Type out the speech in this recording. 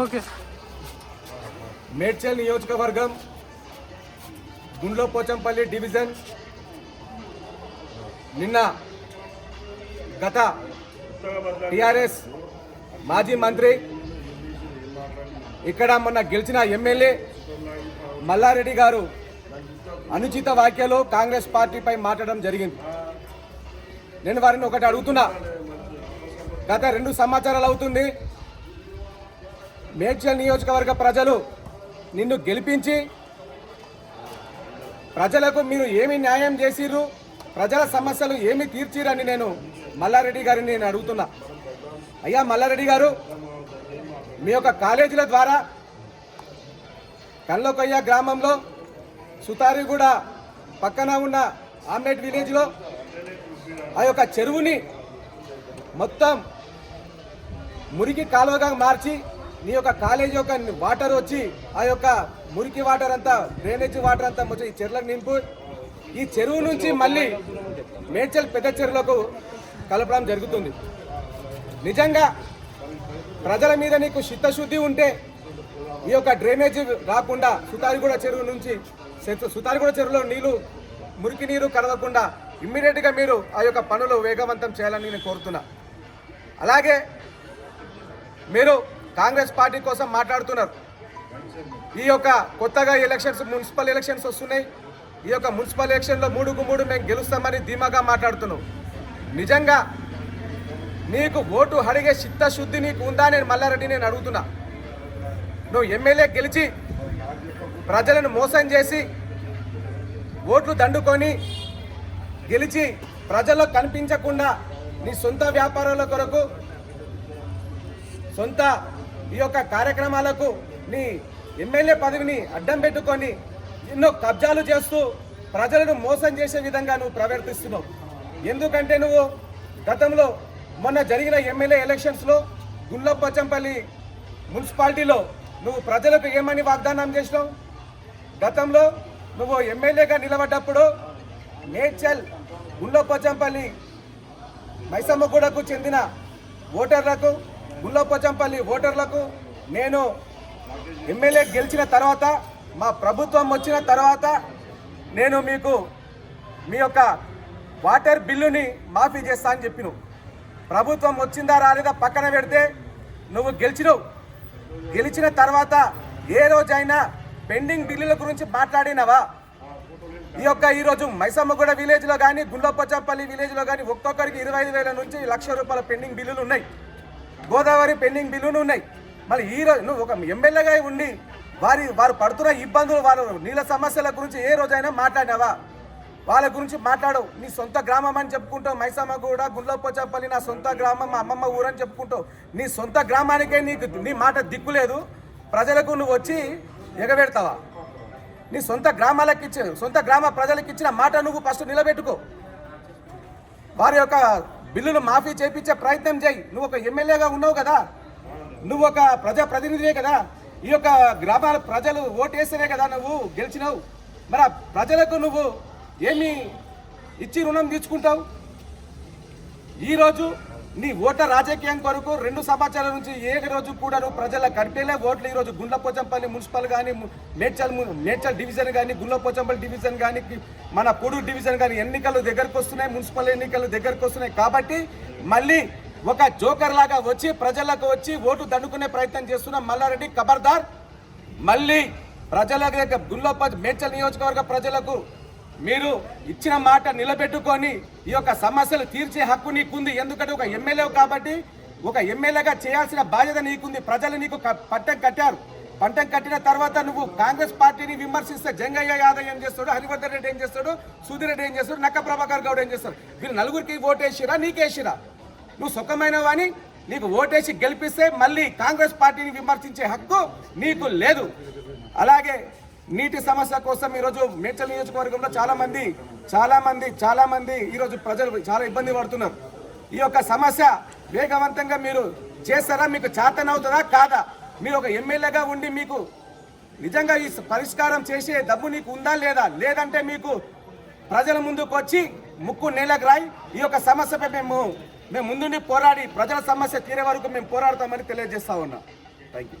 Okay. Medchal నియోజకవర్గం గుండ్లో Pochampally division నిన్న గత టిఆర్ఎస్ మాజీ మంత్రి ఇక్కడ మొన్న గెలిచిన ఎమ్మెల్యే మల్లారెడ్డి గారు అనుచిత వ్యాఖ్యలు కాంగ్రెస్ పార్టీపై మాట్లాడడం జరిగింది. నేను వారిని ఒకటి అడుగుతున్నా. గత రెండు సంవత్సరాలు అవుతుంది మేడ్చల్ నియోజకవర్గ ప్రజలు నిన్ను గెలిపించి ప్రజలకు మీరు ఏమి న్యాయం చేసిర్రు? ప్రజల సమస్యలు ఏమి తీర్చిరని నేను మల్లారెడ్డి గారిని నేను అడుగుతున్నా. అయ్యా మల్లారెడ్డి గారు మీ యొక్క కాలేజీల ద్వారా కల్లోకయ్య గ్రామంలో సుతారిగూడ పక్కన ఉన్న ఆమ్లెట్ విలేజ్లో ఆ యొక్క చెరువుని మొత్తం మురికి కాలువగా మార్చి నీ యొక్క కాలేజీ యొక్క వాటర్ వచ్చి ఆ యొక్క మురికి వాటర్ అంతా డ్రైనేజ్ వాటర్ అంతా వచ్చి ఈ చెరువులకు నింపు. ఈ చెరువు నుంచి మళ్ళీ మేడ్చల్ పెద్ద చెరువులకు కలపడం జరుగుతుంది. నిజంగా ప్రజల మీద నీకు చిత్తశుద్ధి ఉంటే ఈ యొక్క డ్రైనేజ్ రాకుండా సుతారిగూడ చెరువు నుంచి సుతారిగూడ చెరువులో నీళ్ళు మురికి నీరు కలవకుండా ఇమ్మీడియట్గా మీరు ఆ యొక్క పనులు వేగవంతం చేయాలని నేను కోరుతున్నా. అలాగే మీరు కాంగ్రెస్ పార్టీ కోసం మాట్లాడుతున్నారు. ఈ యొక్క కొత్తగా ఎలక్షన్స్ మున్సిపల్ ఎలక్షన్స్ వస్తున్నాయి. ఈ యొక్క మున్సిపల్ ఎలక్షన్లో మూడుకు మూడు మేము గెలుస్తామని ధీమాగా మాట్లాడుతున్నాం. నిజంగా నీకు ఓటు అడిగే చిత్తశుద్ధి నీకు ఉందా నేను మల్లారెడ్డి నేను అడుగుతున్నా. నువ్వు ఎమ్మెల్యే గెలిచి ప్రజలను మోసం చేసి ఓట్లు దండుకొని గెలిచి ప్రజల్లో కనిపించకుండా నీ సొంత వ్యాపారాల కొరకు సొంత ఈ యొక్క కార్యక్రమాలకు నీ ఎమ్మెల్యే పదవిని అడ్డం పెట్టుకొని ఎన్నో కబ్జాలు చేస్తూ ప్రజలను మోసం చేసే విధంగా నువ్వు ప్రవర్తిస్తున్నావు. ఎందుకంటే నువ్వు గతంలో మొన్న జరిగిన ఎమ్మెల్యే ఎలక్షన్స్లో గుల్లపచ్చంపల్లి మున్సిపాలిటీలో నువ్వు ప్రజలకు ఏమని వాగ్దానం చేసినావు? గతంలో నువ్వు ఎమ్మెల్యేగా నిలబడ్డప్పుడు మేడ్చల్ గుల్లపచ్చంపల్లి మైసమ్మగూడకు చెందిన ఓటర్లకు గుల్లపోచంపల్లి ఓటర్లకు నేను ఎమ్మెల్యే గెలిచిన తర్వాత మా ప్రభుత్వం వచ్చిన తర్వాత నేను మీకు మీ యొక్క వాటర్ బిల్లుని మాఫీ చేస్తా అని చెప్పిన. ప్రభుత్వం వచ్చిందా రాలేదా పక్కన పెడితే నువ్వు గెలిచినవు. గెలిచిన తర్వాత ఏ రోజైనా పెండింగ్ బిల్లుల గురించి మాట్లాడినవా? ఈ యొక్క ఈరోజు మైసమ్మగూడ విలేజ్లో కానీ గుండొప్పచంపల్లి విలేజ్లో కానీ ఒక్కొక్కరికి ఇరవై వేల నుంచి లక్ష రూపాయల పెండింగ్ బిల్లులు ఉన్నాయి. గోదావరి పెండింగ్ బిల్లులు ఉన్నాయి. మరి ఈ రోజు నువ్వు ఒక ఎమ్మెల్యేగా ఉండి వారి వారు పడుతున్న ఇబ్బందులు వారు నీళ్ళ సమస్యల గురించి ఏ రోజైనా మాట్లాడినావా? వాళ్ళ గురించి మాట్లాడవు. నీ సొంత గ్రామం అని చెప్పుకుంటావు. మైసమ్మగూడ గుండ్లపోచంపల్లి నా సొంత గ్రామం మా అమ్మమ్మ ఊరు అని చెప్పుకుంటావు. నీ సొంత గ్రామానికే నీకు నీ మాట దిక్కు లేదు. ప్రజలకు నువ్వు వచ్చి ఎగబెడతావా నీ సొంత గ్రామాలకు ఇచ్చిన సొంత గ్రామ ప్రజలకు ఇచ్చిన మాట నువ్వు ఫస్ట్ నిలబెట్టుకో. వారి యొక్క బిల్లును మాఫీ చేయించే ప్రయత్నం చేయి. నువ్వు ఒక ఎమ్మెల్యేగా ఉన్నావు కదా. నువ్వు ఒక ప్రజా ప్రతినిధివే కదా. ఈ యొక్క గ్రామాల ప్రజలు ఓటేస్తేనే కదా నువ్వు గెలిచినావు. మరి ప్రజలకు నువ్వు ఏమి ఇచ్చి రుణం తీర్చుకుంటావు ఈరోజు నీ ఓటర్ రాజకీయం కొరకు రెండు సంవత్సరాల నుంచి ఏ రోజు కూడా నువ్వు ప్రజల కడిపేలే ఓట్లు. ఈరోజు గుండ్లపోచంపల్లి మున్సిపల్ కానీ మేడ్చల్ ము- మేడ్చల్ డివిజన్ కానీ గుండ్లపోచంపల్లి డివిజన్ కానీ మన పొడూరు డివిజన్ కానీ ఎన్నికలు దగ్గరకు వస్తున్నాయి మున్సిపల్ ఎన్నికలు దగ్గరకు వస్తున్నాయి. కాబట్టి మళ్ళీ ఒక జోకర్ లాగా వచ్చి ప్రజలకు వచ్చి ఓటు దండుకునే ప్రయత్నం చేస్తున్న మల్లారెడ్డి ఖబర్దార్ మళ్ళీ ప్రజలకు గుండ్లప మేడ్చల్ నియోజకవర్గ ప్రజలకు మీరు ఇచ్చిన మాట నిలబెట్టుకొని ఈ యొక్క సమస్యలు తీర్చే హక్కు నీకుంది. ఎందుకంటే ఒక ఎమ్మెల్యే కాబట్టి ఒక ఎమ్మెల్యేగా చేయాల్సిన బాధ్యత నీకుంది. ప్రజలు నీకు పట్టం కట్టారు. పంటం కట్టిన తర్వాత నువ్వు కాంగ్రెస్ పార్టీని విమర్శిస్తే జంగయ్య యాదవ్ ఏం చేస్తాడు? హరివర్ధన్ రెడ్డి ఏం చేస్తాడు? సుధీర్ రెడ్డి ఏం చేస్తాడు? నక్క ప్రభాకర్ గౌడ్ ఏం చేస్తాడు? వీళ్ళు నలుగురికి ఓటేసిరా? నీకేసిరా? నువ్వు సుఖమైన వాని నీకు ఓటేసి గెలిపిస్తే మళ్ళీ కాంగ్రెస్ పార్టీని విమర్శించే హక్కు నీకు లేదు. అలాగే నీటి సమస్య కోసం ఈరోజు మేడ్చల్ నియోజకవర్గంలో చాలా మంది చాలా మంది చాలా మంది ఈరోజు ప్రజలు చాలా ఇబ్బంది పడుతున్నారు. ఈ యొక్క సమస్య వేగవంతంగా మీరు చేస్తారా? మీకు చేతనవుతుందా కాదా? మీరు ఒక ఎమ్మెల్యేగా ఉండి మీకు నిజంగా ఈ పరిష్కారం చేసే డబ్బు నీకు ఉందా లేదా? లేదంటే మీకు ప్రజల ముందుకు వచ్చి ముక్కు నేలకు రాయి. ఈ యొక్క సమస్యపై మేము మేము ముందుండి పోరాడి ప్రజల సమస్య తీరే వరకు మేము పోరాడతామని తెలియజేస్తా ఉన్నాం. Thank you